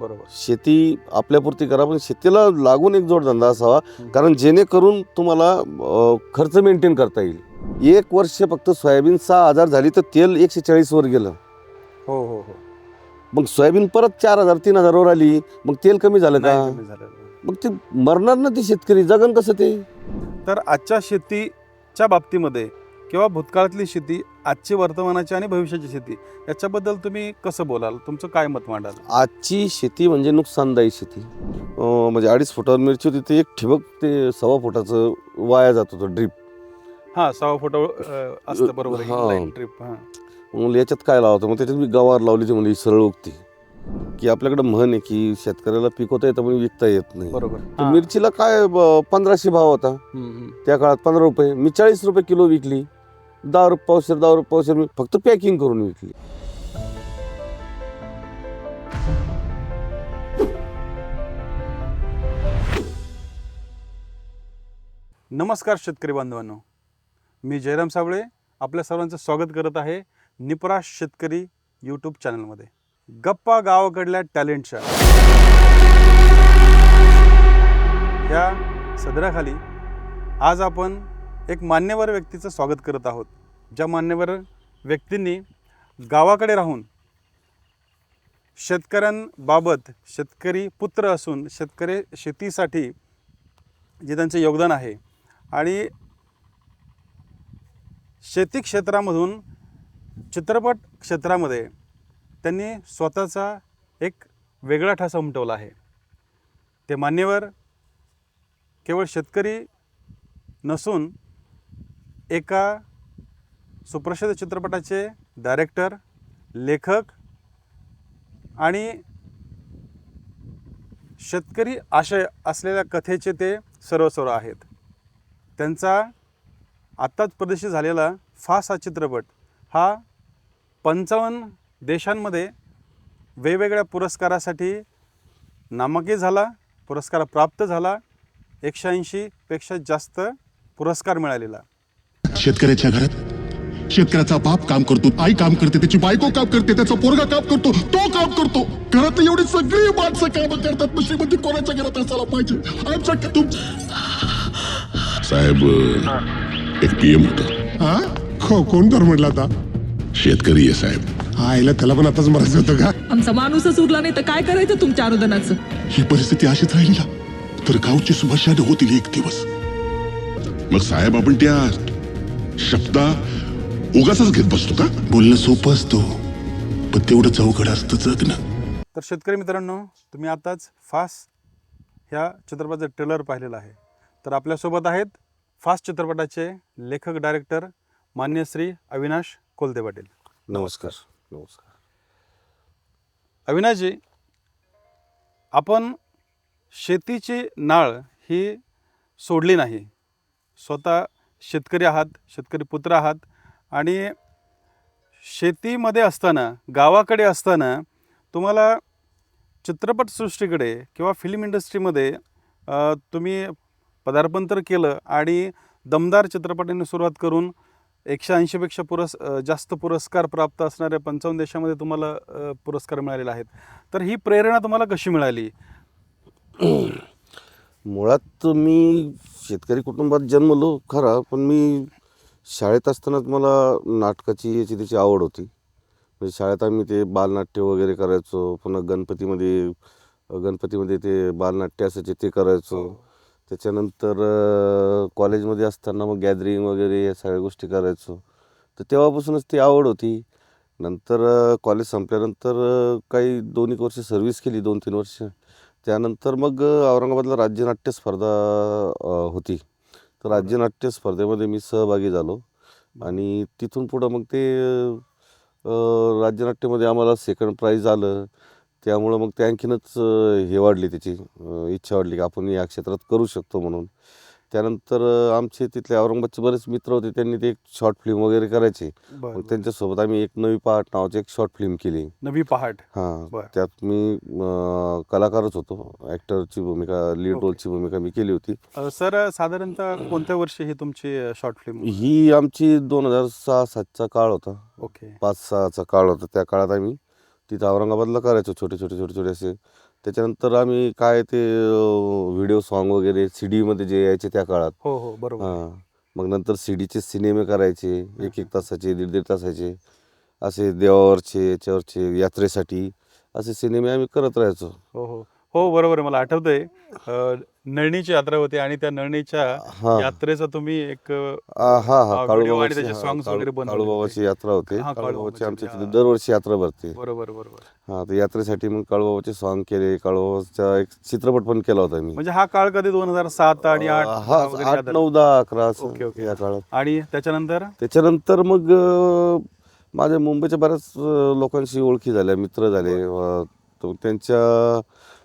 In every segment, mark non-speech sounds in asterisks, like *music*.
बरोबर. शेती आपल्यापुरती करा पण शेतीला लागून एक जोडधंदा असावा. कारण जेणेकरून तुम्हाला खर्च मेंटेन करता येईल. एक वर्ष फक्त सोयाबीन सहा हजार झाली तर तेल एकशे चाळीसवर गेलं. हो हो हो. मग सोयाबीन परत चार हजार तीन हजारवर आली मग तेल कमी झालं का. मग ते मरणार ना ते शेतकरी जगन कसं ते? तर आजच्या शेतीच्या बाबतीमध्ये किंवा भूतकाळातली शेती आजची वर्तमानाची आणि भविष्याची शेती याच्याबद्दल तुम्ही कसं बोलाल? तुमचं काय मत मांडाल? आजची शेती म्हणजे नुकसानदायी शेती. अं, म्हणजे अडीच फुटावर मिरची होती ते एक ठिबक ते सव्वा फुटाचं वाया जात होतं ड्रीप हा सहा फोटो असतं बरोबर हा. ट्रिप हा. मग याच्यात काय लावतं मग त्याच्यात मी गवार लावली ती म्हणजे ही सरळ उगती. की आपल्याकडे म्हण आहे की शेतकऱ्याला पिकवता येतं पण विकता येत नाही. बरोबर. तर हा. मिरचीला काय ब- पंधराशे भाव होता. हम्म, हम्म. त्या काळात पंधरा रुपये मी चाळीस रुपये किलो विकली. दहा रुपये पावशेर दहा रुपये मी फक्त पॅकिंग करून विकली. नमस्कार शेतकरी बांधवांनो. मी जयराम साबळे आपल्या सर्वांचं स्वागत करत आहे निपरा शेतकरी यूट्यूब चॅनलमध्ये गप्पा गावाकडल्या टॅलेंटच्या ह्या सदराखाली आज आपण एक मान्यवर व्यक्तीचं स्वागत करत आहोत. ज्या मान्यवर व्यक्तींनी गावाकडे राहून शेतकऱ्यांबाबत शेतकरी पुत्र असून शेतकरी शेतीसाठी जे त्यांचं योगदान आहे आणि शेती क्षेत्रामधून चित्रपट क्षेत्रामध्ये त्यांनी स्वतःचा एक वेगळा ठसा उमटवला आहे. ते मान्यवर केवळ शेतकरी नसून एका सुप्रसिद्ध चित्रपटाचे डायरेक्टर लेखक आणि शेतकरी आशय असलेल्या कथेचे ते सर्वस्वर आहेत. त्यांचा आत्ताच प्रदर्शित झालेला फास हा चित्रपट हा पंचावन्न देशांमध्ये वेगवेगळ्या पुरस्कारासाठी नामांकित झाला पुरस्कार प्राप्त झाला एकशे ऐंशीपेक्षा जास्त पुरस्कार मिळालेला. शेतकऱ्याच्या घरात शेतकऱ्याचा बाप काम करतो आई काम करते त्याची बायको काम करते त्याचा पोरगा काम करतो तो काम करतो. घरात एवढी सगळी माणसं काम करतात मग श्रीमंती कोणाच्या घरात असायला पाहिजे? आमच्या तुम साहेब एक पीएम होत. हा? को कोण तर म्हटलं आता? शेतकरी आहे साहेब. आईला त्याला पण आताच मरायचं होतं का? आमचा माणूसच उरला नाही तर काय करायचं तुमच्या अनुदानाचं? ही परिस्थिती अशीच राहिली ना तर गावची सुभाषाद होतील एक दिवस. मग साहेब आपण त्या शब्दा उगाच घेत बसतो का? बोलणं सोपं असतं पण तेवढंच अवघड असतं जगणं. तर शेतकरी मित्रांनो तुम्ही आताच फास ह्या चित्रपटाचं ट्रेलर पाहिलेलं आहे. तर आपल्यासोबत आहेत फास चित्रपटाचे लेखक डायरेक्टर मान्य श्री अविनाश कोलते पाटील. नमस्कार नमस्कार. अविनाशजी आपण शेतीची नाळ ही सोडली नाही. स्वतः शेतकरी आहात शेतकरी पुत्र आहात आणि शेतीमध्ये असताना गावाकडे असताना तुम्हाला चित्रपटसृष्टीकडे किंवा फिल्म इंडस्ट्रीमध्ये तुम्ही पदार्पण तर केलं आणि दमदार चित्रपटाने सुरुवात करून एकशे ऐंशीपेक्षा पुरस् जास्त पुरस्कार प्राप्त असणाऱ्या पंचावन्न देशामध्ये तुम्हाला पुरस्कार मिळालेले आहेत. तर ही प्रेरणा तुम्हाला कशी मिळाली? मुळात मी शेतकरी कुटुंबात जन्मलो खरा पण मी शाळेत असतानाच मला नाटकाची याची त्याची आवड होती. म्हणजे शाळेत आम्ही ते बालनाट्य वगैरे करायचो पुन्हा गणपतीमध्ये गणपतीमध्ये ते बालनाट्य असायचे ते करायचो. त्याच्यानंतर अ, कॉलेजमध्ये असताना मग गॅदरिंग वगैरे या सगळ्या गोष्टी करायचो. तर तेव्हापासूनच ती आवड होती. नंतर कॉलेज संपल्यानंतर काही दोन एक वर्ष सर्व्हिस केली दोन तीन वर्ष. त्यानंतर मग औरंगाबादला राज्यनाट्य स्पर्धा होती. तर राज्यनाट्य स्पर्धेमध्ये मी सहभागी झालो. आणि तिथून पुढं मग ते राज्यनाट्यमध्ये आम्हाला सेकंड प्राईज आलं. त्यामुळं मग ते आणखीनच हे वाढली त्याची इच्छा वाढली की आपण या क्षेत्रात करू शकतो म्हणून. त्यानंतर आमचे तिथले औरंगाबादचे बरेच मित्र होते त्यांनी ते एक शॉर्ट फिल्म वगैरे करायचे. मग त्यांच्यासोबत आम्ही एक नवी पहाट नावाची एक शॉर्ट फिल्म केली. नवी पहाट. हां बरं. त्यात मी अं, कलाकारच होतो. ॲक्टरची भूमिका लीड. रोलची भूमिका मी केली होती. अ, सर साधारणतः कोणत्या वर्षी ही तुमची शॉर्ट फिल्म ही आमची दोन हजार सहा सातचा काळ होता. ओके. पाच सहाचा काळ होता त्या काळात आम्ही तिथं औरंगाबादला करायचो छोटे छोटे छोटे छोटे असे त्याच्यानंतर आम्ही काय ते व्हिडिओ सॉन्ग वगैरे सी डीमध्ये जे यायचे त्या काळात. हो हो बरोबर. हां. मग नंतर सी डीचे सिनेमे करायचे एक एक तासाचे दीड दीड तासाचे. असे देवावरचे याच्यावरचे यात्रेसाठी असे सिनेमे आम्ही करत राहायचो. हो हो. हो बरोबर आहे. मला आठवतंय. अं, नळणीची यात्रा होती आणि त्या नळणीच्या हां. यात्रेचा तुम्ही एक अं, आ, हा हा, आणि काळूबाबाची त्याचे songs काळू- वगैरे बनवले काळूबाबाची यात्रा होते. हा, काळूबाबाची काळूबाबाची, आमच्या. तिथे दरवर्षी यात्रा भरते. बरोबर बरोबर. हा तर यात्रेसाठी मग काळूबाबाचे सॉन्ग केले. काळूबाबाचा एक चित्रपट पण केला होता मी. म्हणजे हा काळ कधी दोन हजार सात आणि आठ हा वगैरे आठ नऊ दहा अकरा असं ओके, ओके. या काळात. आणि त्याच्यानंतर? त्याच्यानंतर मग अं, माझ्या मुंबईच्या बऱ्याच अं, लोकांशी ओळखी झाल्या मित्र झाले. अं, तो त्यांच्या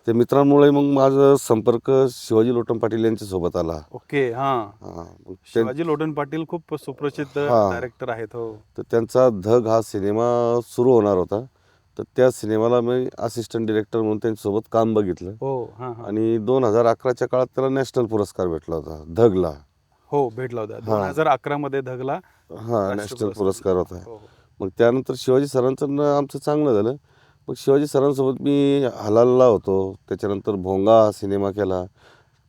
त्या मित्रांमुळे मग माझा संपर्क शिवाजी लोटम पाटील यांच्या सोबत आला. ओके हा. हा, मग त्यां- शिवाजी लोटन पाटील खूप सुप्रसिद्ध हा. डायरेक्टर आहेत हो. तर त्यांचा धग हा सिनेमा सुरू होणार होता. तर त्या सिनेमाला मी असिस्टंट डिरेक्टर म्हणून त्यांच्यासोबत काम बघितलं. हो हा हा. आणि दोन हजार अकराच्या काळात त्याला नॅशनल पुरस्कार भेटला होता धगला. हो भेटला होता. दोन हजार अकरा मध्ये धगला हा नॅशनल पुरस्कार. पुरस्कार. होता. हो हो. मग त्यानंतर शिवाजी सरांचं न आमचं चांगलं झालं. मग शिवाजी सरांसोबत मी हलालला होतो. त्याच्यानंतर भोंगा हा सिनेमा केला.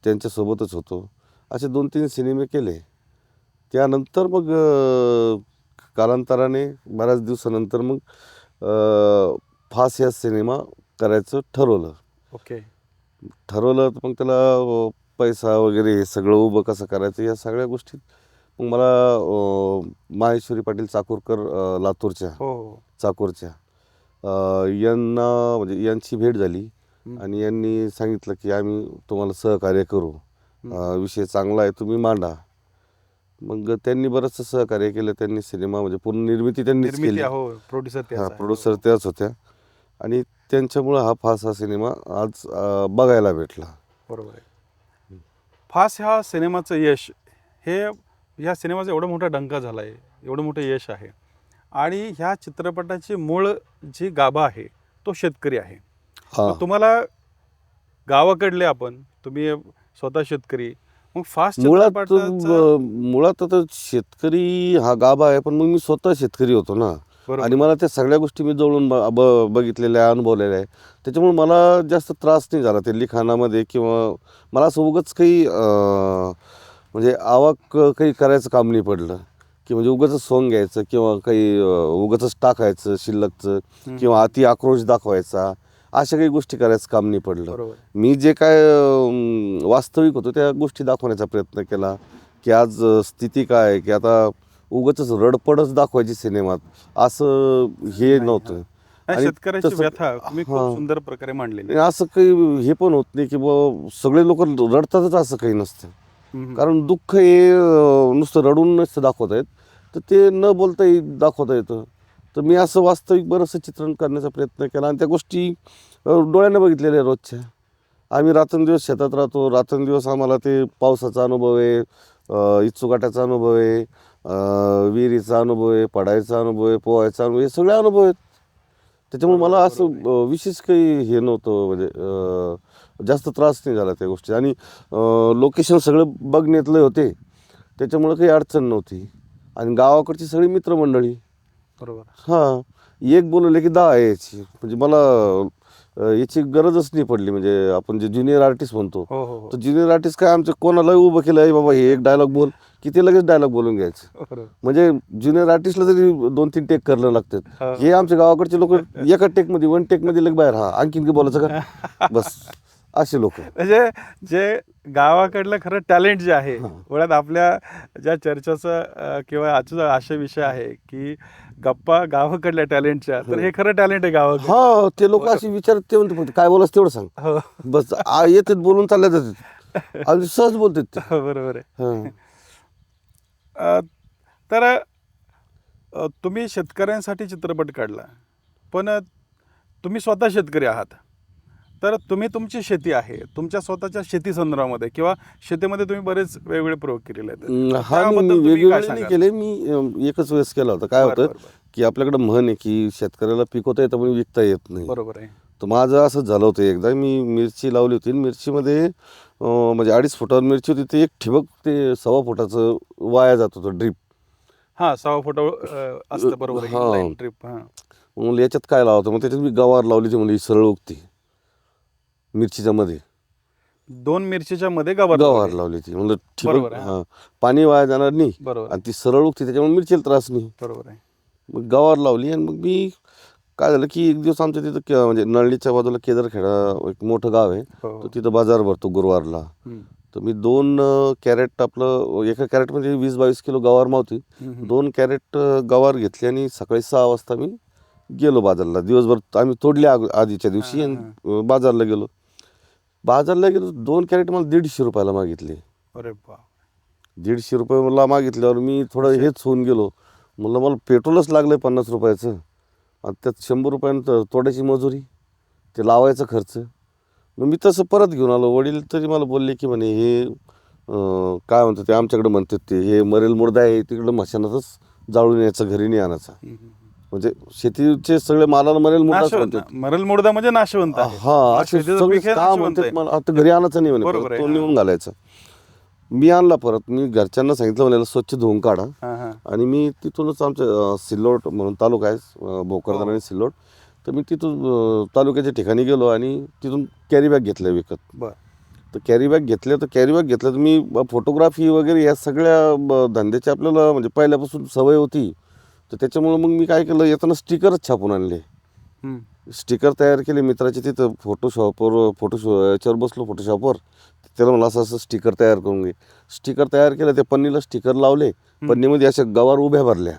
त्यांच्यासोबतच होतो. असे दोन तीन सिनेमे केले. त्यानंतर मग कालांतराने बऱ्याच दिवसानंतर मग फास या सिनेमा करायचं ठरवलं. ओके. ठरवलं तर मग त्याला पैसा वगैरे हे सगळं उभं कसं करायचं या सगळ्या गोष्टीत मग मला माहेश्वरी पाटील चाकूरकर लातूरच्या. हो हो. चाकूरच्या. यांना म्हणजे यांची भेट झाली हं. आणि यांनी सांगितलं की आम्ही तुम्हाला सहकार्य करू. अं, विषय चांगला आहे तुम्ही मांडा. मग त्यांनी बरंचसं सहकार्य केलं त्यांनी सिनेमा म्हणजे पूर्ण निर्मिती त्यांनीच निर्मिती केली. हो प्रोड्युसर हा प्रोड्युसर त्याच होत्या. आणि त्यांच्यामुळं हा फास हा सिनेमा आज अं, बघायला भेटला. बरोबर आहे. फास ह्या सिनेमाचं यश हे ह्या सिनेमाचा एवढा मोठा डंका झाला आहे एवढं मोठं यश आहे. आणि ह्या चित्रपटाची मूळ जी गाभा आहे तो शेतकरी आहे. हा. मग तुम्हाला गावाकडले आपण तुम्ही स्वतः शेतकरी मग फास्ट मुळात चित्रपटाचं मुळात आता शेतकरी हा गाभा आहे पण मग मी स्वतः शेतकरी होतो ना. बरोबर. आणि मला त्या सगळ्या गोष्टी मी जवळून ब- ब- बघितलेल्या आहे अनुभवलेल्या आहे. त्याच्यामुळे मला जास्त त्रास नाही झाला ते लिखाणामध्ये किंवा मला असं उगच काही अं, म्हणजे आवाक काही करायचं काम नाही पडलं. की म्हणजे उगाच सोंग घ्यायचं किंवा काही उगाच टाकायचं शिल्लकचं किंवा अति आक्रोश दाखवायचा अशा काही गोष्टी करायचं काम नाही पडलं. मी जे काय वास्तविक होतो त्या गोष्टी दाखवण्याचा प्रयत्न केला की आज स्थिती काय की आता उगाच रडपडच दाखवायची सिनेमात असं हे नव्हतं. आणि आणि शेतकऱ्याची तसं- व्यथा तुम्ही खूप. सुंदर प्रकारे मांडलेली असं काही हे पण होत नाही की बुवा सगळे लोक रडतातच असं काही नसतं. कारण दुःख हे नुसतं रडून नसतं दाखवता येत तर ते न बोलता दाखवता येतं. तर मी असं वास्तविक बरंचसं चित्रण करण्याचा प्रयत्न केला आणि त्या गोष्टी डोळ्याने बघितलेल्या रोजच्या. आम्ही रात्रंदिवस शेतात राहतो. रात्रंदिवस आम्हाला ते पावसाचा अनुभव आहे अं, इचुकाट्याचा अनुभव आहे विहिरीचा अनुभव आहे पडायचा अनुभव आहे पोहायचा अनुभव हे सगळे अनुभव आहेत. त्याच्यामुळे मला असं विशेष काही हे नव्हतं म्हणजे जास्त त्रास नाही झाला त्या गोष्टी आणि लोकेशन सगळं बघण्यातले होते. त्याच्यामुळे काही अडचण नव्हती. आणि गावाकडची सगळी मित्रमंडळी. बरोबर. हां एक बोलवले की दहा यायची म्हणजे मला अं, याची गरजच नाही पडली. म्हणजे आपण जे ज्युनियर आर्टिस्ट म्हणतो हो हो हो. तर ज्युनियर आर्टिस्ट काय आमचं कोणालाही उभं केलं आहे बाबा हे एक डायलॉग बोल की ते लगेच डायलॉग बोलून घ्यायचं. बरोबर. म्हणजे ज्युनियर आर्टिस्टला जरी दोन तीन टेक करणं लागतात. हा. हे आमच्या गावाकडचे लोक एका टेकमध्ये वन टेकमध्ये लग बाहेर हा आणखीन काही बोलायचं का? *laughs* बस. असे लोक. म्हणजे जे गावाकडलं खरं टॅलेंट जे आहे मुळात आपल्या ज्या चर्चेचा किंवा आजचा आशय विषय आहे की गप्पा गावाकडल्या टॅलेंटच्या तर हे. खरं टॅलेंट आहे गावाकडे. हा ते लोक असे विचारत ते म्हणते काय बोलास तेवढं सांग. हो. बस आ, येतात बोलून चालल्या जातात. आणि सहज बोलतात ते. बरोबर आहे. हा. अ, तर अ, तुम्ही शेतकऱ्यांसाठी चित्रपट काढला पण तुम्ही स्वतः शेतकरी आहात. तर तुम्ही तुमची शेती आहे तुमच्या स्वतःच्या शेती संदर्भामध्ये किंवा शेतीमध्ये तुम्ही बरेच वेगवेगळे प्रयोग केलेले आहेत. हा वेगवेगळे? केले मी एकच वेळेस केला होता. काय होतं. की आपल्याकडे म्हण आहे की शेतकऱ्याला पिकवता येतं पण विकता येत नाही. बरोबर आहे. तर माझं असं झालं होतं एकदा मी मिरची लावली होती. मिरचीमध्ये म्हणजे अडीच फुटावर मिरची होती. ते एक ठिबक ते सव्वा फुटाचं वाया जात होतं ड्रीप. हा सहा फोटो असतं बरोबर हा. ट्रिप हा. मग याच्यात काय लावतं मग त्याच्यात मी गवार लावली ती म्हणजे सरळ उगती. मिरचीच्या मध्ये दोन मिरचीच्या मध्ये गवार गवार लावली. ती. म्हणलं बरोबर ठिबक आहे. हां. पाणी वाया जाणार नाही. बरोबर आणि ती सरळ उगती त्याच्यामुळे मिरचीला त्रास नाही. बरोबर आहे. मग गवार लावली आणि मग मी काय झालं की एक दिवस आमच्या तिथं के- म्हणजे नळलीच्या बाजूला केदारखेडा एक मोठं गाव आहे. हो. तर तिथं बाजार भरतो गुरुवारला. हम्म. तर मी दोन अं, कॅरेट आपलं एका कॅरेटमध्ये वीस बावीस किलो गवार मावती हम्म. दोन कॅरेट अं, गवार घेतली आणि सकाळी सहा वाजता मी गेलो बाजारला. दिवसभर आम्ही तोडले आग- आधीच्या दिवशी आणि अं, बाजारला गेलो. बाजारला गेलो दोन कॅरेट मला दीडशे रुपयाला मागितले. अरे दीडशे रुपये मला मागितल्यावर मी थोडं हेच होऊन गेलो. म्हणलं मला पेट्रोलच लागलं आहे पन्नास रुपयाचं. आणि त्यात शंभर रुपयानं तोड्याची मजुरी ते लावायचा खर्च. मग मी तसं परत घेऊन आलो. वडील तरी मला बोलले की म्हणे हे अं, काय म्हणतात ते आमच्याकडे म्हणतात ते हे मरेल मुर्दा आहे तिकडं मशानातच जाळून यायचं घरी नाही आणायचा. म्हणजे शेतीचे सगळे मालाला मरेल मुर्दाच नाशवंत. म्हणतात. मरल म्हणजे नाशवंत आहे. हा असे शेतीचं सगळे पीक हे का नाशवंत म्हणतात आहे. मला आता घरी आणायचं नाही म्हणे बरोबर परत आहे, तो हा. नेऊन घालायचा. मी आणला परत मी घरच्यांना सांगितलं म्हणाला स्वच्छ धुवून काढा. हा हा. आणि मी तिथूनच आमच्या अं, सिल्लोड म्हणून तालुका आहे भोकरदन हो. आणि सिल्लोड. तर मी तिथून अं, तालुक्याच्या ठिकाणी गेलो आणि तिथून कॅरी बॅग घेतल्या विकत. बर. तर कॅरी बॅग घेतल्या तर कॅरी बॅग घेतल्या तर मी फोटोग्राफी वगैरे या सगळ्या ब- धंद्याची आपल्याला म्हणजे पहिल्यापासून सवय होती. तर त्याच्यामुळं मग मी काय केलं येताना स्टिकरच छापून आणले. स्टिकर तयार केले मित्राचे तिथं फोटोशॉपवर फोटो याच्यावर बसलो फोटोशॉपवर त्याला मला असं असं स्टिकर तयार करून घे. स्टिकर तयार केलं त्या पन्नीला स्टिकर लावले. पन्नीमध्ये अशा गवार उभ्या भरल्या.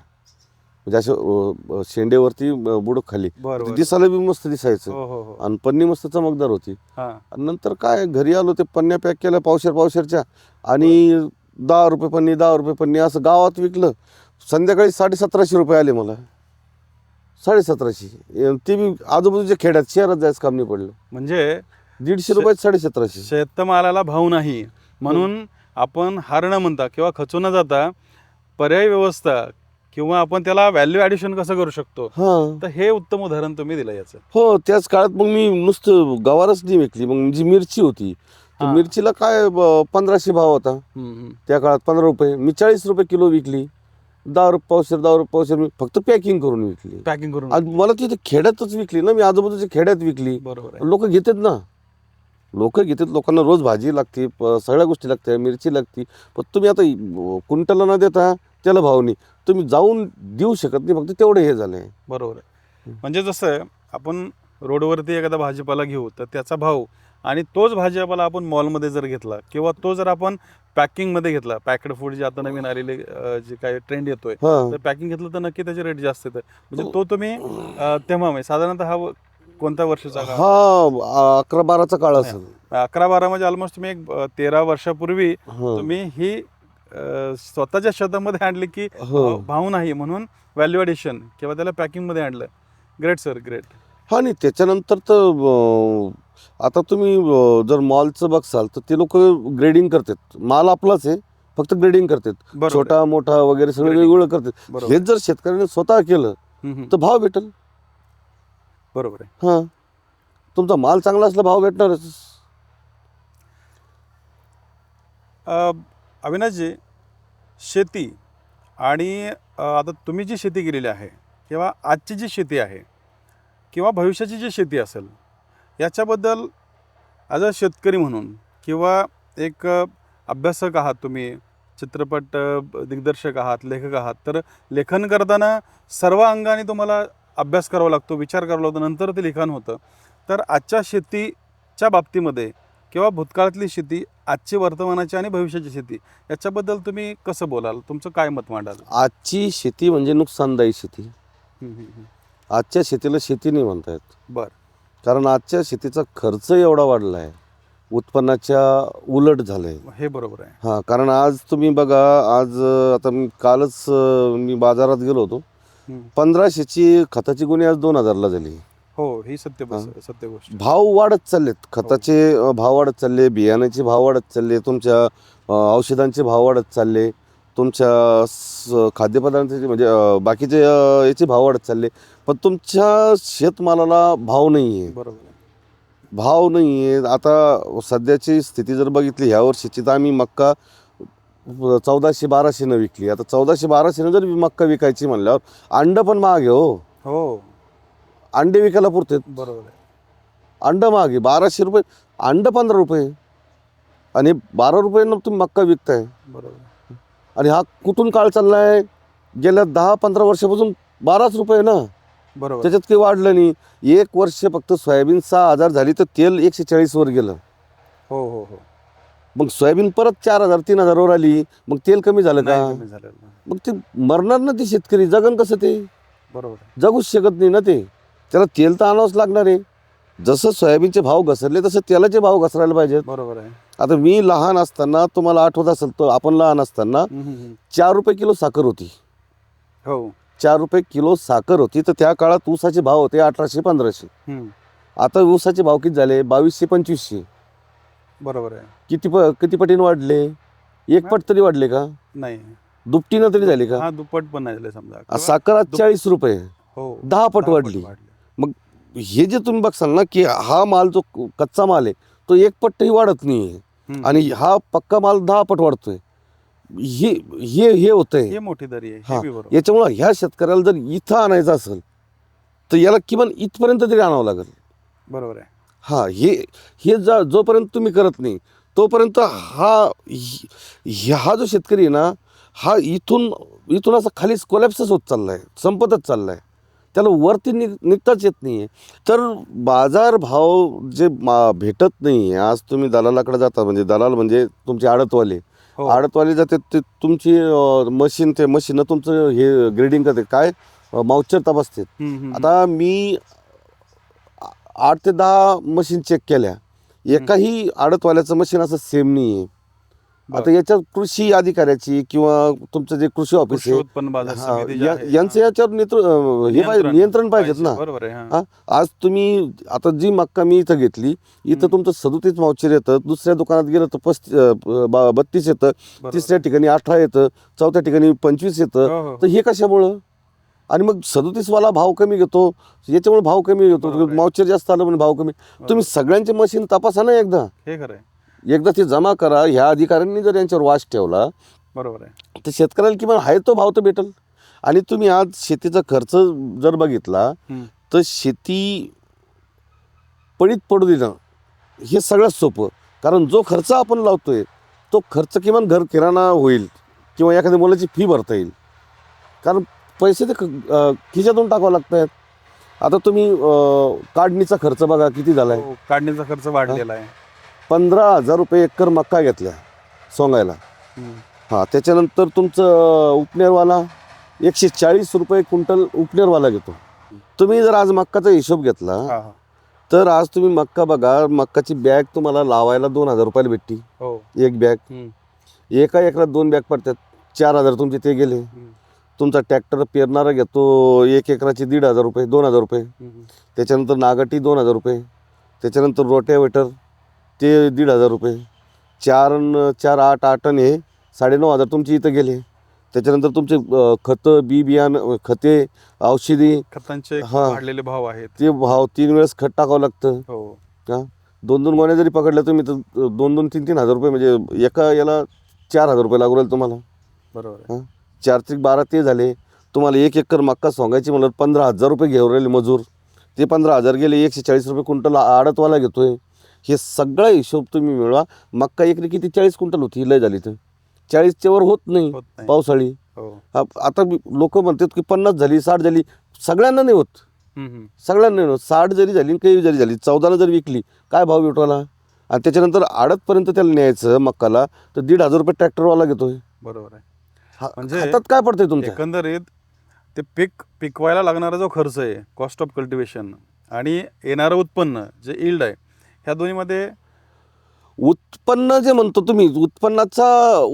म्हणजे अशा शेंडेवरती बुडक खाली. ते. दिसायला बी मस्त दिसायचं. हो हो हो. आणि पन्नी मस्त चमकदार होती. आणि नंतर काय घरी आलो ते पन्न्या पॅक केल्या पावशेर पावशेरच्या. आणि दहा रुपये पन्नी दहा रुपये पन्नी असं गावात विकलं. संध्याकाळी साडेसतराशे रुपये आले मला. साडेसतराशे. अं, ते बी आजूबाजूच्या खेड्यात शहरात जायचं काम नाही पडलं. म्हणजे दीडशे रुपयात साडेसतराशे. शेतमालाला भाव नाही. म्हणून आपण हार न म्हणता किंवा खचून न जाता पर्यायी व्यवस्था किंवा आपण त्याला व्हॅल्यू ॲडिशन कसं करू शकतो? हां. तर हे उत्तम उदाहरण तुम्ही दिलं याचं. हो त्याच काळात मग मी नुसतं गवारच नाही विकली. मग जी मिरची होती तर हां. मिरचीला काय ब- पंधराशे भाव होता. हम्म, हम्म. त्या काळात पंधरा रुपये. मी चाळीस रुपये किलो विकली. दहा रुपये पावशेर दहा रुपये पावशेर मी फक्त पॅकिंग करून विकली. पॅकिंग करून आज मला तिथे खेड्यातच विकली ना मी आजूबाजूच्या खेड्यात विकली. बरोबर आहे. लोक घेतात ना. लोक घेतात लोकांना रोज भाजी लागते प- सगळ्या गोष्टी लागतात मिरची लागते. पण तुम्ही आता इ- कुंटला न देता त्याला भाव नाही. तुम्ही जाऊन देऊ शकत नाही फक्त तेवढं हे झालंय. बरोबर आहे. म्हणजे जसं आपण रोडवरती एखादा भाजीपाला घेऊ तर त्याचा भाव आणि तोच भाजीपाला आपण मॉलमध्ये जर घेतला किंवा तो जर आपण पॅकिंगमध्ये घेतला पॅकेड फूड जे आता नवीन आलेले जे काय ट्रेंड येतोय हा. तर पॅकिंग घेतलं तर नक्की त्याचे रेट जास्त येतात. म्हणजे तो तुम्ही तेव्हा म्हणजे साधारणतः हा कोणत्या वर्षाचा? हा अकरा बाराचा काळ असेल. अकरा बारा म्हणजे ऑलमोस्ट तुम्ही एक तेरा वर्षापूर्वी हा. तुम्ही ही स्वतःच्या शेतामध्ये आणली की हो. भाव नाही म्हणून व्हॅल्यू ॲडिशन किंवा त्याला पॅकिंगमध्ये आणलं. ग्रेट सर ग्रेट हा नाही त्याच्यानंतर तर आता तुम्ही जर मॉलचं बघसाल तर ते लोक ग्रेडिंग करतात. माल आपलाच आहे फक्त ग्रेडिंग करतात. छोटा मोठा वगैरे सगळं. वेगवेगळं करतात. हेच जर शेतकऱ्याने स्वतः केलं. तर भाव भेटेल. बरोबर आहे. हां. तुमचा माल चांगला असला भाव भेटणारच. अविनाशजी शेती आणि आता तुम्ही जी शेती केलेली आहे किंवा आजची जी शेती आहे किंवा भविष्याची जी शेती असेल याच्याबद्दल ॲज अ शेतकरी म्हणून किंवा एक अभ्यासक आहात तुम्ही चित्रपट दिग्दर्शक आहात लेखक आहात तर लेखन करताना सर्व अंगाने तुम्हाला अभ्यास करावा लागतो विचार करावा लागतो नंतर ते लिखाण होतं. तर आजच्या शेतीच्या बाबतीमध्ये किंवा भूतकाळातली शेती आजची वर्तमानाची आणि भविष्याची शेती याच्याबद्दल तुम्ही कसं बोलाल? तुमचं काय मत मांडाल? आजची शेती म्हणजे नुकसानदायी शेती. आजच्या शेतीला शेती नाही म्हणता येत बर. कारण आजच्या शेतीचा खर्च एवढा वाढला आहे उत्पन्नाच्या उलट झालं आहे हे बरोबर आहे. हां कारण आज तुम्ही बघा आज आता मी कालच मी बाजारात गेलो होतो. हम्म. पंधराशेची खताची गुन्हे आज दोन हजारला झाली. हो ही सत्य बस- सत्य गोष्ट. भाव वाढत चाललेत. खताचे अं, भाव वाढत चालले बियाण्याचे भाव वाढत चालले तुमच्या अं, औषधांचे भाव वाढत चालले. तुमच्या स- खाद्यपदार्थाचे म्हणजे बाकीचे याचे भाव वाढत चालले. पण तुमच्या शेतमालाला भाव नाही आहे बरोबर. आहे भाव नाही आहे आता सध्याची स्थिती जर बघितली ह्या वर्षीची तर आम्ही मक्का चौदाशे बाराशेनं विकली. आता चौदाशे बाराशेनं जर मक्का विकायची म्हणल्यावर अंड पण महाग आहे हो. हो. अंडे विकायला पुरते. बरोबर आहे. अंड मागे बाराशे रुपये अंड पंधरा रुपये. आणि बारा रुपयांना तुम्ही मक्का विकताय. बरोबर आहे. आणि हा कुठून काळ चाललाय? गेल्या दहा पंधरा वर्षापासून बाराच रुपये ना? बरोबर. आहे. त्याच्यात काही वाढलं नाही. एक वर्ष फक्त सोयाबीन सहा हजार झाली तर तेल एकशे चाळीसवर गेलं. हो हो हो. मग सोयाबीन परत चार हजार तीन हजारवर आली. मग तेल कमी झालं का? नाही कमी झालेलं नाही. मग ते मरणार ना ते शेतकरी? जगन कसं ते? बरोबर. आहे. जगूच शकत नाही ना ते. त्याला तेल तर आणावंच लागणार आहे. जसं सोयाबीनचे भाव घसरले तसं तेलाचे भाव घसरायला पाहिजेत. बरोबर आहे. आता मी लहान असताना तुम्हाला आठवत असेल तर आपण लहान असताना. चार रुपये किलो साखर होती. हो. चार रुपये किलो साखर होती तर त्या काळात ऊसाचे भाव होते अठराशे पंधराशे. आता ऊसाचे भाव किती झाले? बावीसशे पंचवीसशे. बरोबर आहे. किती प किती पटीने वाढले? एक पट तरी वाढले का? नाही. दुपटीनं तरी झाले का? दुप्पट पण नाही झाले समजा. साखर आज चाळीस रुपये. हो. दहा पट वाढली. मग हे जे तुम्ही बघसाल ना की हा माल जो कच्चा माल आहे तो एक पट्टही वाढत नाही हम्म. आणि हा पक्का माल दहा पट वाढतोय. हे हे हे होतंय. हे मोठी दरी आहे. हा याच्यामुळं ह्या शेतकऱ्याला जर इथं आणायचं असेल तर याला किमान इथपर्यंत तरी आणावं लागेल. बरोबर आहे. हा हे हे जा जोपर्यंत तुम्ही करत नाही तोपर्यंत हा हि- हि- हा जो शेतकरी आहे ना हा इथून इथून असा खाली कोलॅप्सच होत चाललाय संपतच चाललाय. त्याला वरती निघ निघताच येत नाही आहे तर बाजार भाव जे मा भेटत नाही आज तुम्ही दलालाकडे जाता म्हणजे दलाल म्हणजे तुमचे आडतवाले. हो. आडतवाले जाते ते तुमची मशीन ते मशीन तुमचं हे ग्रेडिंग करते काय? माउचर तपासते आता मी आठ ते दहा मशीन चेक केल्या. एकाही आडतवाल्याचं मशीन असं सेम नाही आहे. आता याच्यात कृषी अधिकाऱ्याची किंवा तुमचं जे कृषी ऑफिस कृषी आहे उत्पन्न बाजार समिती जे या- आहे, यांचं हा. याच्यावर हे पाहिजे नियंत्रण पाहिजेत ना बरोबर आहे हा. हा आज तुम्ही आता जी मक्का मी इथं घेतली इथं तुमचं सदोतीस मावचर येतं दुसऱ्या दुकानात गेलं तर पस्ती अं, बा- बत्तीस येतं बरोबर. तिसऱ्या ठिकाणी अठरा येतं चौथ्या ठिकाणी पंचवीस येतं हो, हो. तर हे कशामुळं आणि मग सदोतीसवाला भाव कमी घेतो याच्यामुळे भाव कमी बरोबर घेतो आहे. मावचर जास्त आलं म्हणजे भाव कमी तुम्ही सगळ्यांचे मशीन तपासा ना एकदा हे खरं आहे एकदा ते जमा करा ह्या अधिकाऱ्यांनी जर यांच्यावर वास ठेवला बरोबर आहे. तर शेतकऱ्याला किमान आहे तो भाव तर भेटेल. आणि तुम्ही आज शेतीचा खर्च जर बघितला हम्म. तर शेती पडीत पडू देणं हे सगळ्यात सोपं. कारण जो खर्च आपण लावतोय तो खर्च किमान घर किराणा होईल किंवा एखाद्या मुलाची फी भरता येईल. कारण पैसे ते ख- अं, खिशातून टाकावं लागत आहेत आता तुम्ही अं, काढणीचा खर्च बघा किती झाला आहे हो, काढणीचा खर्च वाढलेला आहे. पंधरा हजार रुपये एकर मक्का घेतल्या सोंगायला. हां त्याच्यानंतर तुमचं उपनेरवाला एकशे चाळीस रुपये क्विंटल उपनेरवाला घेतो. तुम्ही जर आज मक्काचा हिशोब घेतला तर आज तुम्ही मक्का बघा मक्काची बॅग तुम्हाला लावायला दोन हजार रुपयाला भेटती. हो. एक बॅग. एका एकरात दोन बॅग पडतात चार हजार तुमचे ते गेले. तुमचा ट्रॅक्टर पेरणारा घेतो एक एकराचे दीड हजार रुपये दोन हजार रुपये. त्याच्यानंतर नागटी दोन हजार रुपये. त्याच्यानंतर रोट्यावेटर ते दीड हजार रुपये. चार न चार आठ आठ आणि हे साडेनऊ हजार तुमचे इथं गेले. त्याच्यानंतर तुमचे अं, खतं बी बियाणं खते औषधी खतांचे हा. वाढलेले भाव आहेत. ते भाव तीन वेळेस खत टाकावं लागतं. हो. का? दोन दोन गोण्या जरी पकडल्या तुम्ही तर दोन दोन तीन तीन हजार रुपये म्हणजे एका याला चार हजार रुपये लागू राहिले तुम्हाला. बरोबर आहे. हां? चार त्रिक बारा ते झाले. तुम्हाला एक एकर मक्का सोंगायची म्हणलं पंधरा हजार रुपये घेऊन राहिले मजूर. ते पंधरा हजार गेले एकशे चाळीस रुपये क्विंटल आडतवाला घेतोय. हे सगळा हिशोब तुम्ही मिळवा. मक्का एकरी किती? चाळीस क्विंटल होती. लय झाली तर चाळीसच्या वर होत नाही होत नाही. पावसाळी. हो. आता लोक म्हणतात की पन्नास झाली साठ झाली. सगळ्यांना नाही होत. हम्म, हम्म. सगळ्यांना नाही होत. साठ जरी झाली आणि काही जरी झाली चौदाला जर विकली काय भाव भेटवाला? आणि त्याच्यानंतर आडतपर्यंत त्याला न्यायचं मक्काला तर दीड हजार रुपये ट्रॅक्टरवाला घेतोय. बरोबर आहे. हा- म्हणजे हातात काय पडतंय तुमच्या? एकंदरीत ते पीक पिकवायला लागणारा जो खर्च आहे कॉस्ट ऑफ कल्टिवेशन आणि येणारं उत्पन्न जे इल्ड आहे ह्या दोन्हीमध्ये उत्पन्न जे म्हणतो तुम्ही उत्पन्नाचा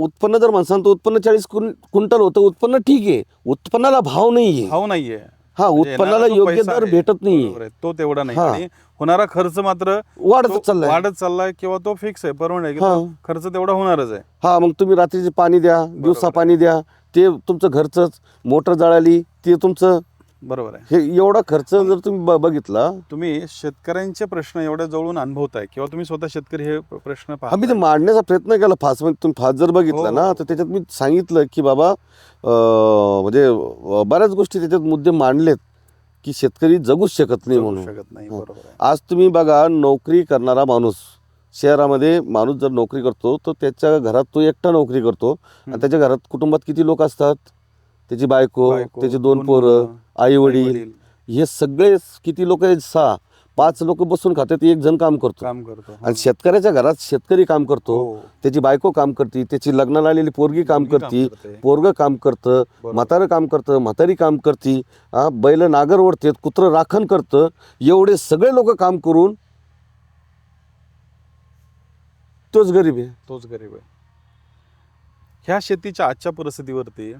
उत्पन्न जर म्हणसान तर उत्पन्न चाळीस क्विंटल होतं उत्पन्न ठीक आहे. उत्पन्नाला भाव नाही आहे भाव नाहीये. हा म्हणजे उत्पन्नाला योग्य दर भेटत नाही तो तेवढा नाही. आणि होणारा खर्च मात्र वाढत चाललाय. वाढत चाललाय किंवा तो फिक्स आहे हा. तो खर्च तेवढा होणारच आहे. हा मग तुम्ही रात्रीचे पाणी द्या दिवसा. पाणी द्या ते तुमचं घरचंच मोटर जळाली ते तुमचं बरोबर आहे. हे एवढा खर्च जर तुम्ही बघितला तुम्ही शेतकऱ्यांचे प्रश्न एवढ्या जवळून अनुभवताय किंवा तुम्ही स्वतः शेतकरी हे प्र- प्रश्न आम्ही ते पाहताय. मांडण्याचा प्रयत्न केला फासमध्ये तुम्ही फास जर बघितला हो, ना हो. तर त्याच्यात मी सांगितलं की बाबा म्हणजे बऱ्याच गोष्टी त्याच्यात मुद्दे मांडलेत की शेतकरी जगूच शकत नाही म्हणून. शकत नाही. बरोबर आज तुम्ही बघा नोकरी करणारा माणूस शहरामध्ये माणूस जर नोकरी करतो तर त्याच्या घरात तो एकटा नोकरी करतो. आणि त्याच्या घरात कुटुंबात किती लोक असतात? त्याची बायको त्याची दोन पोरं आई वडील हे सगळे किती लोक आहेत? सहा. पाच लोक बसून खातात एक जण काम करतो. काम करतो आणि शेतकऱ्याच्या घरात शेतकरी काम करतो. हो. त्याची बायको काम करते त्याची लग्नाला आलेली पोरगी काम करते. पोरग काम करतं. म्हातारं काम करतं म्हातारी काम करते बैल नागर ओढतात कुत्रं राखण करतं एवढे सगळे लोक काम करून तोच गरीब आहे. तोच गरीब आहे. ह्या शेतीच्या आजच्या परिस्थितीवरती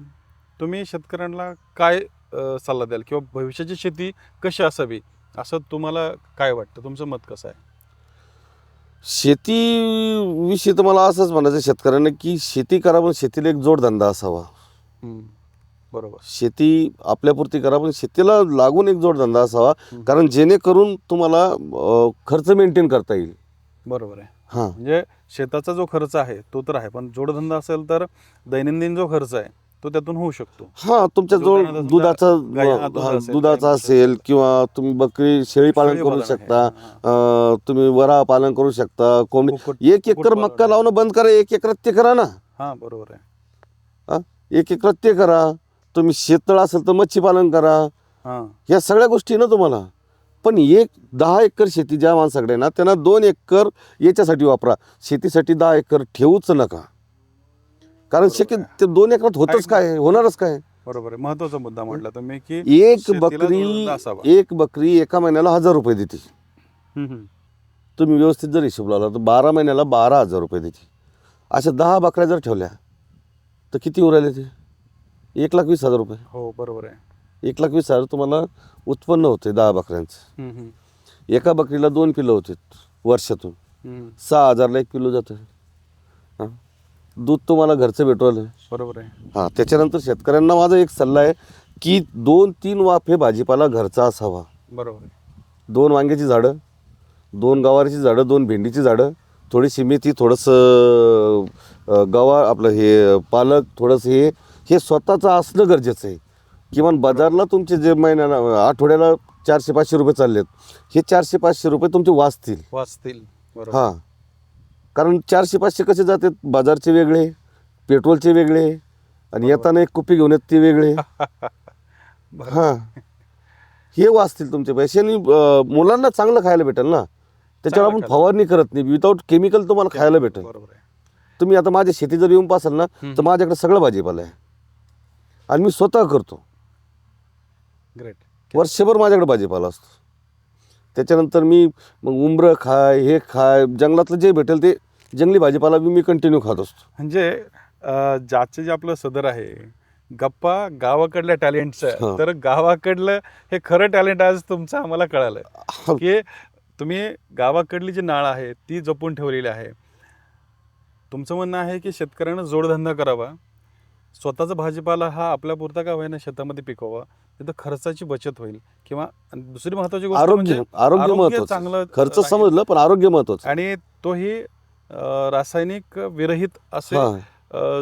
तुम्ही शेतकऱ्यांना काय सल्ला द्याल किंवा भविष्याची शेती कशी असावी? असं तुम्हाला काय वाटतं? तुमचं मत कसं आहे? शेतीविषयी तर मला असंच म्हणायचं शेतकऱ्यांना की शेती करा पण शेतीला एक जोडधंदा असावा. बरोबर. शेती आपल्यापुरती करा पण शेतीला लागून एक जोडधंदा असावा कारण जेणेकरून तुम्हाला अं, खर्च मेंटेन करता येईल. बरोबर आहे. हां. म्हणजे शेताचा जो खर्च आहे तो तर आहे पण जोडधंदा असेल तर दैनंदिन जो खर्च आहे तो त्यातून होऊ शकतो हा तुमच्या जवळ दुधाचा गाई- हा, दूध असेल, दुधाचा असेल. किंवा तुम्ही बकरी शेळी पालन करू आहे. शकता. अं, तुम्ही वरा पालन करू शकता कोंबडी एक एकर कुक्कुटपालन मक्का आहे. लावणं बंद करा एक एकरात ते करा ना हा बरोबर आहे? एक एकरात ते करा तुम्ही शेततळ असेल तर मच्छी पालन करा हा या सगळ्या गोष्टी आहे ना तुम्हाला पण एक दहा एकर शेती ज्या माणसाकडे आहे ना त्यांना दोन एकर याच्यासाठी वापरा शेतीसाठी दहा एकर ठेवूच नका कारण शक्य ते दोन एकरात होतच काय होणारच काय बरोबर आहे. महत्त्वाचा मुद्दा म्हटला तुम्ही की एक शेतीला बकरी असावा. एक बकरी एका महिन्याला हजार रुपये देते. हम्म, हम्म. तुम्ही व्यवस्थित जर हिशोब लावला तर बारा महिन्याला बारा हजार रुपये देते. अशा दहा बकऱ्या जर ठेवल्या तर किती उरायले ते? एक लाख वीस हजार रुपये. हो बरोबर आहे. एक लाख वीस हजार तुम्हाला उत्पन्न होते दहा बकऱ्यांचं. हम्म, हम्म. एका बकरीला दोन किलो होते वर्षातून. हम्म. सहा हजारला एक किलो जातं. दूध तुम्हाला घरचं भेटू आलं बरोबर आहे. हां त्याच्यानंतर शेतकऱ्यांना माझा एक सल्ला आहे की दोन तीन वाफे भाजीपाला घरचा असावा. बरोबर आहे. दोन वांग्याची झाडं दोन गवारीची झाडं दोन भेंडीची झाडं थोडीशी मेथी थोडंसं अं, गवा आपलं हे पालक थोडंसं हे हे स्वतःचं असणं गरजेचं आहे. किमान बाजारला तुमचे जे महिन्याला आठवड्याला चारशे पाचशे रुपये चाललेत हे चारशे पाचशे रुपये तुमचे वाचतील. वाचतील. बरोबर. हां. कारण चारशे पाचशे कसे जातात? बाजारचे वेगळे पेट्रोलचे वेगळे आणि येताना एक कुपी घेऊन येत ते वेगळे. *laughs* हां. हे वाचतील तुमचे पैसे. आणि अं, मुलांना चांगलं खायला भेटेल ना? त्याच्यावर आपण. फवारणी करत नाही. विदाऊट केमिकल तुम्हाला खायला भेटेल. बरोबर आहे. तुम्ही आता माझ्या शेती जर येऊन पासाल ना तर माझ्याकडे सगळं भाजीपाला आहे. आणि मी स्वतः करतो. ग्रेट वर्षभर माझ्याकडे भाजीपाला असतो. त्याच्यानंतर मी मग उंबरं खाय हे खाय जंगलातलं जे भेटेल ते जंगली भाजीपाला बी मी कंटिन्यू खात असतो. म्हणजे ज्याचे जे आपलं सदर आहे गप्पा गावाकडल्या टॅलेंटचं. तर गावाकडलं हे खरं टॅलेंट आज तुमचं आम्हाला कळालं. की तुम्ही गावाकडली जी नाळ आहे ती जपून ठेवलेली आहे. तुमचं म्हणणं आहे की शेतकऱ्यानं जोडधंदा करावा. स्वतःचा भाजीपाला हा आपल्यापुरता का होईना शेतामध्ये पिकवावा? तिथं खर्चाची बचत होईल. किंवा दुसरी महत्वाची गोष्ट आरोग्य म्हणजे आरोग्य महत्वाचं चांगलं खर्च. समजलं पण आरोग्य महत्वाचं आणि तोही रासायनिक विरहित असे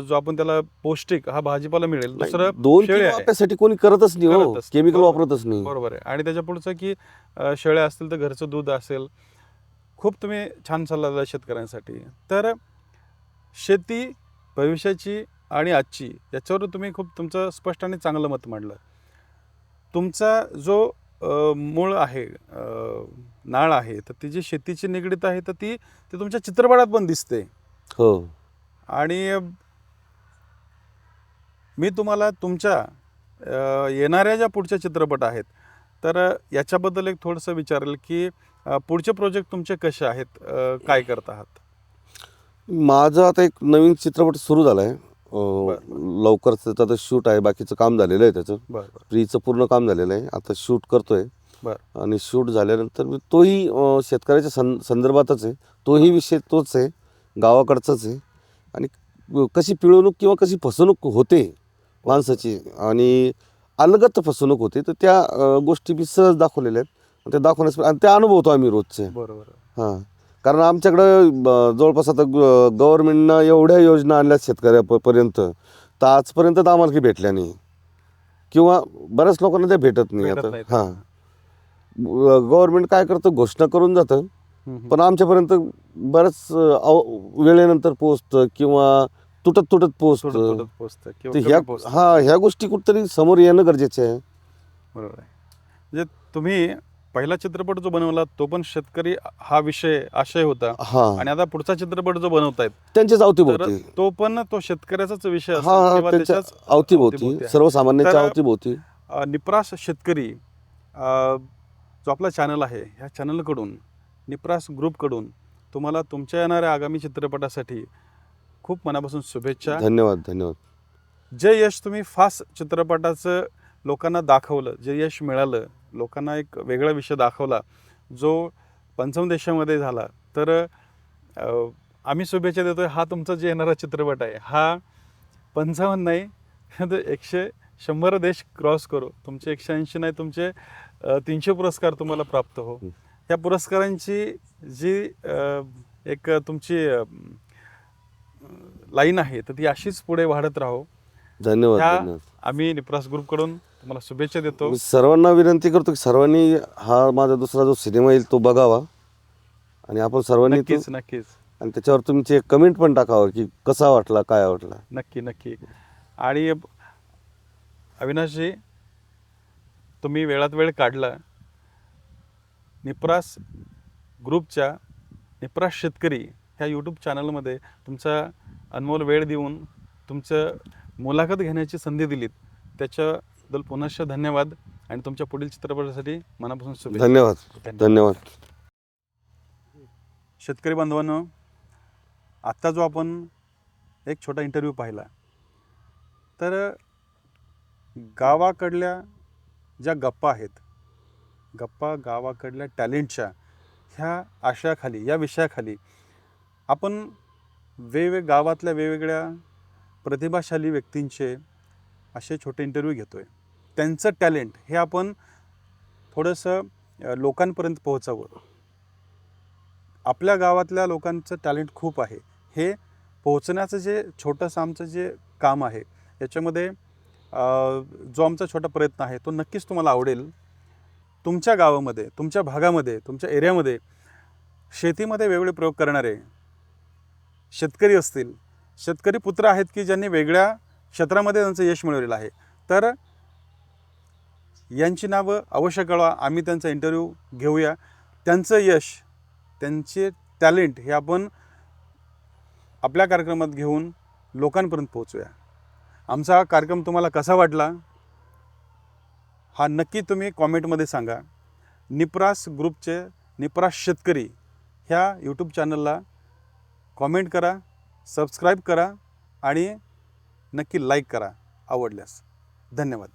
जो आपण त्याला पौष्टिक हा भाजीपाला मिळेल दुसरं दोन. वाफ्यासाठी कोणी करतच नाही हो. केमिकल. वापरतच नाही. बरोबर आहे. आणि त्याच्या पुढचं की शेळ्या असतील तर घरचं दूध असेल. खूप तुम्ही छान सल्ला दिला शेतकऱ्यांसाठी. तर शेती भविष्याची आणि आजची याच्यावर तुम्ही खूप तुमचं स्पष्ट आणि चांगलं मत मांडलं. तुमचा जो मूळ आहे नाळ आहे तर ती जी शेतीची निगडीत आहे तर ती ती तुमच्या चित्रपटात पण दिसते. हो. आणि मी तुम्हाला तुमच्या येणाऱ्या ज्या पुढच्या चित्रपट आहेत तर याच्याबद्दल एक थोडंसं विचारेल की पुढचे प्रोजेक्ट तुमचे कसे आहेत? काय करत आहात? माझं आता एक नवीन चित्रपट सुरू झाला आहे लवकरच त्याचं आता शूट आहे बाकीचं काम झालेलं आहे त्याचं. बरं बरं. प्रीचं पूर्ण काम झालेलं आहे. आता शूट करतोय. बरं. आणि शूट झाल्यानंतर मी तोही अं, शेतकऱ्याच्या सं संदर्भातच आहे. तोही विषय तोच आहे. गावाकडचाच आहे. आणि कशी पिळवणूक किंवा कशी फसवणूक होते माणसाची आणि अलगत फसवणूक होते तर त्या अं, गोष्टी मी सहज दाखवलेल्या आहेत. आणि त्या दाखवण्यास आणि त्या अनुभवतो आम्ही रोजचे. बरोबर हां. कारण आमच्याकडं जवळपास आता गव्हर्नमेंटनं एवढ्या योजना आणल्या पर्यंत. तर आजपर्यंत तर आम्हाला काही भेटल्या नाही. किंवा बऱ्याच लोकांना त्या भेटत नाही आता. हां. गव्हर्नमेंट काय करतं घोषणा करून जातं. पण आमच्यापर्यंत बऱ्याच वेळेनंतर पोहोचतं किंवा तुटत तुटत पोहोचतं. ह्या. हा ह्या गोष्टी कुठतरी समोर येणं गरजेचं आहे. बरोबर आहे. म्हणजे तुम्ही पहिला चित्रपट जो बनवला तो पण शेतकरी हा विषय आशय होता. हा. आणि आता पुढचा चित्रपट जो बनवतायत त्यांच्याच तर अवतीभोवती तो पण तो शेतकऱ्याचाच विषय हा असेल हा किंवा त्यांच्या त्याच्याच अवतीभोवती. सर्वसामान्यांच्या तर- अवतीभोवती. अ, निप्रास शेतकरी अ, जो आपला चॅनल आहे ह्या चॅनलकडून निप्रास ग्रुपकडून तुम्हाला तुमच्या येणाऱ्या आगामी चित्रपटासाठी खूप मनापासून शुभेच्छा. धन्यवाद धन्यवाद. जे यश तुम्ही फास्ट चित्रपटाचं लोकांना दाखवलं जे यश मिळालं लोकांना एक वेगळा विषय दाखवला जो पंचम देशामध्ये झाला. तर आम्ही शुभेच्छा देतोय हा तुमचा जे येणारा चित्रपट आहे हा पंचावन्न नाही *laughs* तर एकशे शंभर देश क्रॉस करू. तुमचे एकशे ऐंशी नाही तुमचे तीनशे पुरस्कार तुम्हाला प्राप्त हो. या पुरस्कारांची जी एक तुमची लाईन आहे तर ती अशीच पुढे वाढत राहो. धन्यवाद. आम्ही निप्रास ग्रुपकडून तुम्हाला शुभेच्छा देतो. मी सर्वांना विनंती करतो की सर्वांनी हा माझा दुसरा जो सिनेमा येईल तो बघावा. आणि आपण सर्वांनी तो नक्कीच. नक्कीच आणि त्याच्यावर तुमची एक कमेंट पण टाकावं की कसा वाटला काय वाटला. नक्की नक्की. आणि अविनाशजी तुम्ही वेळात वेळ काढला. निप्रास ग्रुपच्या निप्रास शेतकरी ह्या यूट्यूब चॅनलमध्ये तुमचा अनमोल वेळ देऊन तुमचं मुलाखत घेण्याची संधी दिलीत. त्याच्याबद्दल पुनश्च धन्यवाद आणि तुमच्या पुढील चित्रपटासाठी मनापासून शुभेच्छा. धन्यवाद. धन्यवाद. शेतकरी बांधवांनो आत्ता जो आपण एक छोटा इंटरव्ह्यू पाहिला तर गावाकडल्या ज्या गप्पा आहेत गप्पा गावाकडल्या टॅलेंटच्या ह्या आशयाखाली या विषयाखाली आपण वेगवेग गावातल्या वेगवेगळ्या प्रतिभाशाली व्यक्तींचे असे छोटे इंटरव्ह्यू घेतो आहे त्यांचं टॅलेंट हे आपण थोडंसं लोकांपर्यंत पोहोचावं. आपल्या गावातल्या लोकांचं टॅलेंट खूप आहे. हे पोहोचण्याचं जे छोटंसं आमचं जे काम आहे याच्यामध्ये जो आमचा छोटा प्रयत्न आहे तो नक्कीच तुम्हाला आवडेल. तुमच्या गावामध्ये तुमच्या भागामध्ये तुमच्या एरियामध्ये शेतीमध्ये वेगवेगळे प्रयोग करणारे शेतकरी असतील. शेतकरी पुत्र आहेत की ज्यांनी वेगळ्या क्षेत्रामध्ये त्यांचं यश मिळवलेलं आहे. तर यांची नावं अवश्य कळवा. आम्ही त्यांचा इंटरव्ह्यू घेऊया. त्यांचं यश त्यांचे टॅलेंट हे आपण आपल्या कार्यक्रमात घेऊन लोकांपर्यंत पोहोचूया. आमचा हा कार्यक्रम तुम्हाला कसा वाटला? हा नक्की तुम्ही कॉमेंटमध्ये सांगा. निप्रास ग्रुपचे निप्रास शेतकरी ह्या यूट्यूब चॅनलला कॉमेंट करा सबस्क्राईब करा आणि नक्की लाईक करा. आवडल्यास. धन्यवाद.